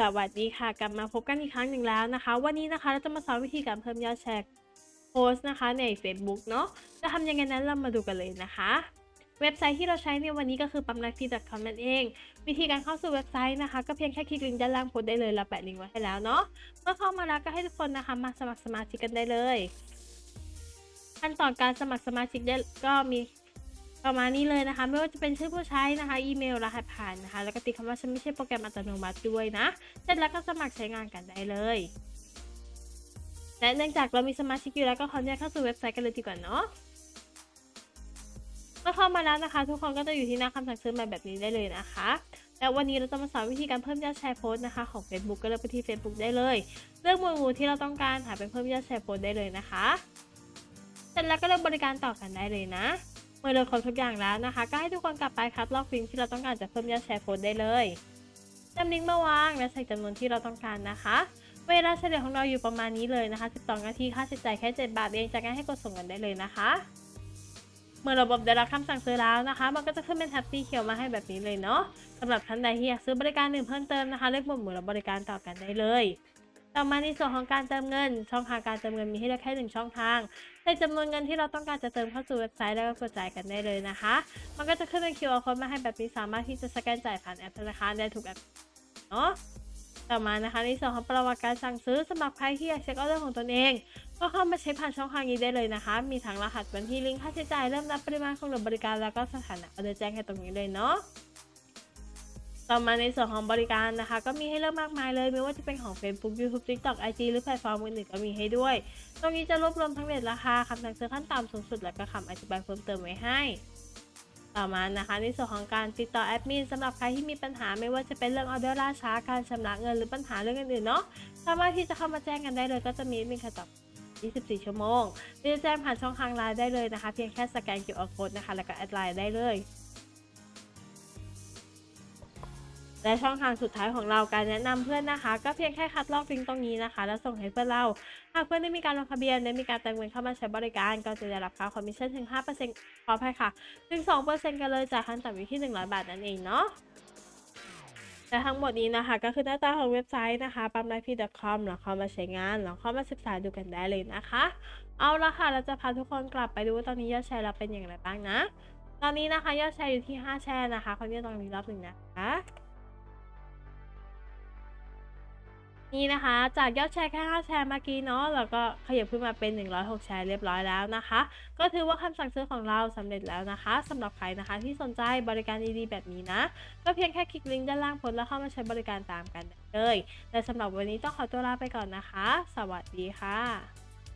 สวัสดีค่ะ กลับมาพบกันอีกครั้งหนึ่งแล้วนะคะ วันนี้นะคะเราจะมาสอนวิธีการเพิ่มยอดแชร์โพสต์นะคะใน Facebook เนาะจะทำยังไงนั้นเรามาดูกันเลยนะคะ เว็บไซต์ที่เราใช้ในวันนี้ก็คือปั๊มนักที .com นั่นเอง วิธีการเข้าสู่เว็บไซต์นะคะ ก็เพียงแค่คลิกลิงก์ด้านล่างโพสต์ได้เลยเราแปะลิงก์ไว้ให้แล้วเนาะเมื่อเข้ามาแล้วก็ให้ทุกคนนะคะมาสมัครสมาชิกกันได้เลยขั้นตอนการสมัครสมาชิกได้ก็มี ประมาณนี้เลยนะคะ ไม่ว่าจะเป็นชื่อผู้ใช้นะคะ อีเมลรหัสผ่านนะคะ แล้วก็ติดคำว่าฉันไม่ใช่โปรแกรมอัตโนมัติด้วยนะ เสร็จแล้วก็สมัครใช้งานกันได้เลยและเนื่องจากเรามีสมาชิกอยู่แล้วก็ขออนุญาตเข้าสู่เว็บไซต์กันเลยดีกว่าเนาะเมื่อเข้ามาแล้วนะคะ ทุกคนก็จะอยู่ที่หน้าคำสั่งซื้อมาแบบนี้ได้เลยนะคะและวันนี้เราจะมาสอนวิธีการเพิ่มยอดแชร์โพสต์นะคะของ Facebook ก็เลือกไปที่ Facebook ได้เลย เลือกหมวดหมู่ที่เราต้องการหาเป็นเพิ่มยอดแชร์โพสต์ได้เลยนะคะ เสร็จแล้วก็เลือกบริการต่อกันได้เลยนะ เมื่อเราครบทุกอย่างแล้วนะคะ ก็ให้ทุกคนกลับไปคัดลอกลิงก์ที่เราต้องการจะเพิ่มยอดแชร์โพสได้เลยจำลิงก์มาวางและใส่จำนวนที่เราต้องการนะคะ เวลาเฉลี่ยของเราอยู่ประมาณนี้เลยนะคะ 12 นาทีค่าใช้จ่ายแค่ 7 บาทเองจากนั้นให้กดส่งกันได้เลยนะคะ เมื่อระบบได้รับคำสั่งซื้อแล้วนะคะ มันก็จะขึ้นเป็นแท็บสีเขียวมาให้แบบนี้เลยเนาะสำหรับท่านใดที่อยากซื้อบริการหนึ่งเพิ่มเติมนะคะเลือกหมวดหมู่และบริการต่อกันได้เลยต่อมาในส่วนของการเติมเงิน ช่องทางการเติมเงินมีให้เลือกแค่หนึ่งช่องทาง ในจำนวนเงินที่เราต้องการจะเติมเข้าสู่เว็บไซต์แล้วก็กดจ่ายกันได้เลยนะคะ มันก็จะขึ้นเป็น QR code มาให้แบบนี้สามารถที่จะสแกนจ่ายผ่านแอปธนาคารได้ทุกแอปเนาะต่อมานะคะในส่วนของประวัติการสั่งซื้อสำหรับใครที่อยากเช็คออเดอร์ของตนเอง ก็เข้ามาเช็คผ่านช่องทางนี้ได้เลยนะคะ มีทั้งรหัสบัญชีลิงก์ค่าใช้จ่ายเริ่มนับปริมาณของหน่วยบริการแล้วก็สถานะออเดอร์แจ้งให้ตรงนี้เลยเนาะ ต่อมาในส่วนของบริการนะคะ ก็มีให้เลือกมากมายเลย ไม่ว่าจะเป็นของ Facebook YouTube TikTok IG หรือแพลตฟอร์มอื่นๆก็มีให้ด้วย ตรงนี้จะรวบรวมทั้งเรทราคาคำสั่งซื้อขั้นต่ำสูงสุด และก็คำอธิบายเพิ่มเติมไว้ให้ต่อมานะคะในส่วนของการติดต่อแอดมินสำหรับใครที่มีปัญหาไม่ว่าจะเป็นเรื่องออเดอร์ล่าช้าการชำระเงินหรือปัญหาเรื่องอื่นๆเนาะสามารถที่จะเข้ามาแจ้งกันได้เลย ก็จะมีมีคำตอบ 24 ชั่วโมงหรือจะแจ้งผ่านช่องทางไลน์ได้เลยนะคะ เพียงแค่สแกน QR code นะคะ แล้วก็แอดไลน์ได้เลย และช่องทางสุดท้ายของเราการแนะนำเพื่อนนะคะ ก็เพียงแค่คัดลอกลิงก์ตรงนี้นะคะ แล้วส่งให้เพื่อนเราหากเพื่อนได้มีการลงทะเบียนได้มีการเติมเงินเข้ามาใช้บริการ ก็จะได้รับค่าคอมมิชชั่นถึง 5%ขออภัยค่ะถึง 2%กันเลยจากขั้นต่ำอยู่ที่ 100 บาทนั่นเองเนาะและทั้งหมดนี้นะคะ ก็คือหน้าตาของเว็บไซต์นะคะปั๊มไลฟ์พี .com ลองเข้ามาใช้งานลองเข้ามาศึกษาดูกันได้เลยนะคะ เอาละค่ะเราจะพาทุกคนกลับไปดูว่าตอนนี้ยอดแชร์เราเป็นอย่างไรบ้างนะ ตอนนี้นะคะยอดแชร์อยู่ที่ 5 แชร์นะคะคนนี้ตรงนี้รอบหนึ่งนะคะ นี่นะคะ จากยอดแชร์แค่5แชร์เมื่อกี้เนาะแล้วก็ขยับขึ้นมาเป็น 106 แชร์เรียบร้อยแล้วนะคะ ก็ถือว่าคำสั่งซื้อของเราสำเร็จแล้วนะคะสำหรับใครนะคะที่สนใจบริการดีๆแบบนี้นะ ก็เพียงแค่คลิกลิงก์ด้านล่างโพสต์แล้วเข้ามาใช้บริการตามกันเลยแต่สำหรับวันนี้ต้องขอตัวลาไปก่อนนะคะ สวัสดีค่ะ